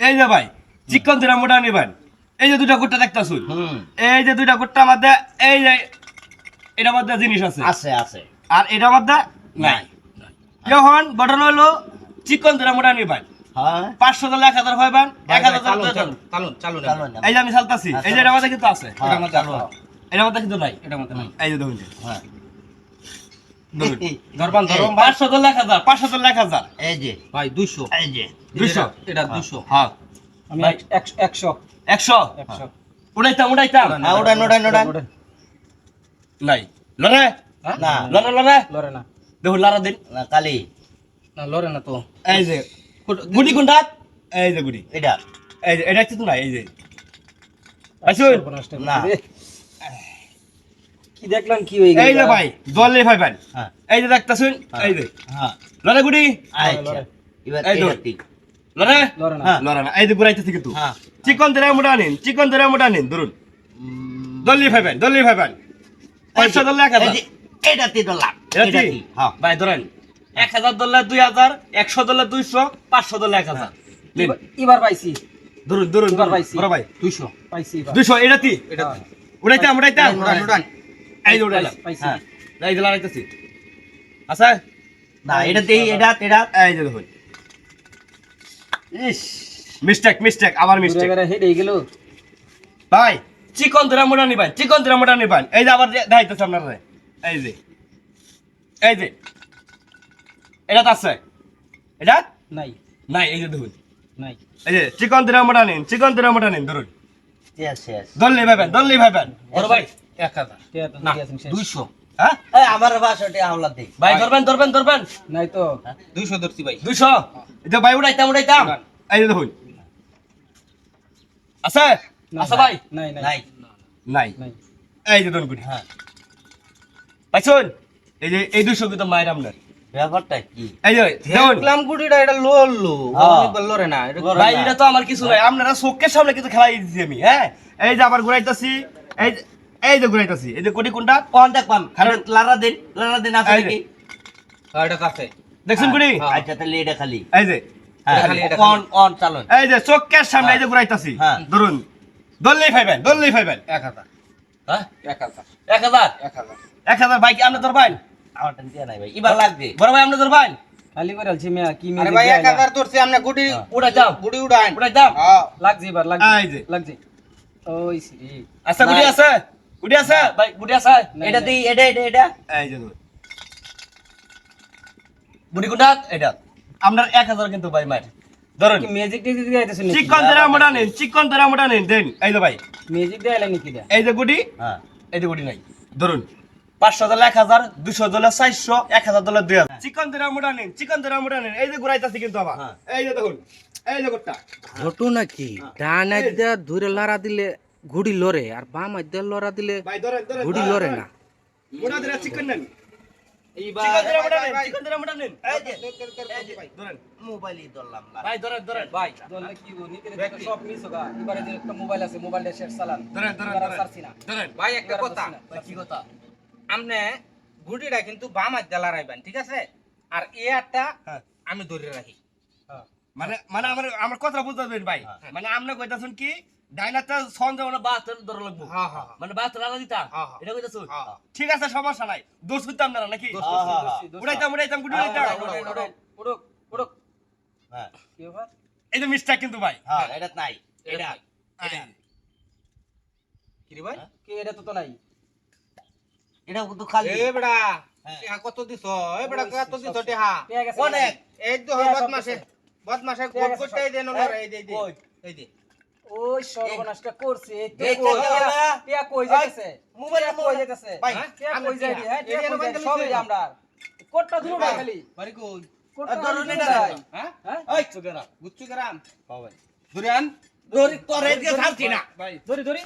এই যে ভাই চিকন দিরা মোটা নিবেন। এই যে দুটা গুট্টা দেখতাছুন। হুম। এই যে দুইটা গুট্টার মধ্যে এই যে এটার মধ্যে জিনিস আছে। আছে আছে। আর এটার মধ্যে নাই। যখন ঘটনা হলো চিকন দিরা মোটা নিবেন। হ্যাঁ। পাঁচশো দল এক হাজার পাইবেন এক হাজার এই যে আমি চালতাছি এই যে এটার মধ্যে কিন্তু আছে। হ্যাঁ, এটার মধ্যে। এটার মধ্যে কিন্তু নাই। এটা মতো নাই। এই যে দেখুন হ্যাঁ দেখুন। ধরবান ধরবান ভাই পাঁচশো দল এক হাজার পাঁচশো দল এক হাজার। এই যে। ভাই 200 এই যে। দুইশো? এটা 200 হ্যাঁ আমি ভাই। একশো একশো। একশো? একশো। উড়াইতাম উড়াইতাম। হ্যাঁ উড়ান উড়ান উড়ান। নাই। লড়ে? না। লড়ে লড়ে? লড়ে না। দেখুন লারা দিন। না কালি। না লরে না তো। এই যে গুটি কোনটা? এই যে গুটি। এটা। এই যে এটা কিন্তু নাই এই যে। আসুন না। কি দেখলাম কি হয়ে গেল? এই যে ভাই দলে ভাই ভাই হ্যাঁ। এই যে দেখতাছুন এই যে। হ্যাঁ। লড়ে গুটি? আচ্ছা। এবার এই লড়ে? লড়ে না। হ্যাঁ। লড়ে না। এই যে ঘুরাইতেছি কিন্তু। হ্যাঁ। চিকন ধরে মোটা নিন চিকন ধরে মোটা নিন ধরুন। দল্লি ভাইবেন দল্লি ভাইবেন পাঁচশো দলে এক এই হাজার এটা তিন লাখ এটা? কি? হ্যাঁ। ভাই ধরেন। এক হাজার দলে দুই হাজার একশো দলে দুইশো পাঁচশো দলে এক হাজার। এবার- পাইছি। ধরুন ধরুন এবার পাইছি। বড় ভাই। 200 পাইছি এবার। দুইশো এটা কি? এটা হ্যাঁ, উড়াইতাম উড়াইতাম। উড়ান, উড়ান। এই যে হ্যাঁ এই যে লড়াইতেছি। আচ্ছা না এটা এটা এটা। এই যে দেখুন। ইস। মিস্টেক মিস্টেক আবার ঘুরে মিস্টেক বেড়া হেডে গেল। ভাই চিকন ধরে মোটা নিবেন চিকন ধরে মোটা নিবেন। এই যে আবার দেখাইতেছে আপনারা। এই যে। এই যে। এটা আছে। এটা? নাই। নাই এই যে দেখুন। নাই। এই যে চিকন ধরে মোটা নিন চিকন ধরে মোটা নিন ধরুন। ভাইবেন দল্লি ভাইবেন বড় ভাই। 1000 টিয়া তো না দিয়ে আছেন শেষ। 200 হ্যাঁ? এই আমার বাসাতে হাওলা দে ভাই ধরবেন ধরবেন ধরবেন। নাই তো। 200 ধরছি ভাই। দুইশো? এই যে ভাই উড়াইতাম উড়াইতাম। এই দেখুন। আছে? না, আছে ভাই? নাই নাই। নাই। নাই। নাই। এই যে দনগুড়ি হ্যাঁ। পাইছুন? এই যে এই দুশো কিন্তু মায়ের আপনার ব্যাপারটা কি? এই যে দেখলাম গুড়িটা এটা লড়লো। লড়ে না ভাই এটা তো আমার কিছু নাই। আপনারা চোখের সামনে কিন্তু খেলাই দিচ্ছি আমি হ্যাঁ? এই যে আবার ঘুরাইতেছি। এই যে- এই যে ঘুরাইতাছি এই যে কোটি কোনটা? কোন দেখ পাম কারণ- কারণ লারা দিন লারা দিন আছে এই যে। কি হ্যাঁ, এটা আছে দেখছেন কুড়ি হ্যাঁ। আচ্ছা তাহলে এটা খালি। এই যে। হ্যাঁ খালি, এটা খালি। অন অন চালুন? এই যে চোখের সামনে এই যে ঘুরাইতাছি। হ্যাঁ। ধরুন দললেই ফাইবেন দললেই ফাইবেন। 1000 হ্যাঁ? 1000 এক হাজার? 1000 এক হাজার ভাই কি আপনি ধরবেন আমার টেনশন নাই ভাই এবার লাগবে বড় ভাই আপনি ধরবেন খালি করে আলছি মিয়া কি আরে মিয়া ভাই 1000 ধরছি আমরা গুড়ি উড়াইতাম গুড়ি উড়াইন। উড়াইতাম হ্যাঁ। লাগছে এবার লাগছে। এই যে। লাগছে। ওই সিরি আচ্ছা গুটি আছে? গুটি আছে? ভাই গুটি আছে। নাই, এটা। দিই এটা এটা এটা। এই যে ধরুন। গুটি এটা। আপনার এক হাজার কিন্তু ভাই মার। ধরুন। কি ম্যাজিক টিজিক দিয়ে আইতেছেন নাকি? চিকন তেরা মোটা নিন চিকন তেরা মোটা নিন দেন। এই যে ভাই। ম্যাজিক দিয়ে আইলেন নাকি দা এই যে গুটি হ্যাঁ। এই যে গুটি নাই। ধরুন। পাঁচশো দলে এক হাজার দুশো দলে চারশো এক হাজার দলে দুই হাজার। চিকন তেরা মোটা নিন চিকন তেরা মোটা নিন এই যে ঘুরাইতাছি কিন্তু আবার। হ্যাঁ। এই যে দেখুন। এই যে গোটটা ঘটনা কি ডান আইদা ধরে লড়া দিলে ঘুড়ি লড়ে আর বাম আইদা লড়া দিলে ঘুড়ি লড়ে না। মোটা চিকন নেন। আমনে গুড়িটা কিন্তু বাম হাত লড়াইবেন ঠিক আছে? আর এ আটটা হ্যাঁ। আমি ধরে রাখি। হ্যাঁ। মানে মানে আমার আমার কথা বুঝতে পারবেন ভাই মানে আপনি কইতাছেন কি ডাইনারটা সন যাব না বাস ধরে লাগবো। হ্যাঁ, হ্যাঁ, হ্যাঁ। মানে বাস লাগা দিতা হ্যাঁ, হ্যাঁ। এটা কইতাছুন হ্যাঁ। ঠিক আছে সমস্যা নাই। দোষ করতে আপনারা নাকি। উড়াইতাম উড়াইতাম গুটি উড়াইতাম। উড়ুক, উড়ুক, এই যে মিস্টেক কিন্তু ভাই। হ্যাঁ এটা নাই। এটা এটা কি রে ভাই? কি এটা তো তো নাই? এটা কিন্তু খালি। এ বেড়া হ্যাঁ। কত দিছ? এ বেড়া কত দিছ টিহা? পেয়ে অনেক। তো। বদমাসে টিহা গোট গেছে। করতে সব। দেন হ্যাঁ? এই দে দে। এই দে। ওই সর্বনাশটা করছে কই, যাইতেছে? মোবাইলে কই যাইতেছে? ভাই, হ্যাঁ? কই হ্যাঁ সবই আমরা। কোটটা খালি। বাড়ি কোটটা ধরো হ্যাঁ? হ্যাঁ? ওই গরাম হ্যাঁ। ধরে ছাড়ছি না। ধরি ধরি?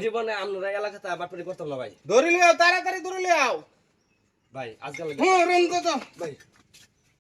জীবনে আমরা এলাকাতে আবার করতাম না ধরে লিও তাড়াতাড়ি ধরে লিও ভাই আজকাল ভাই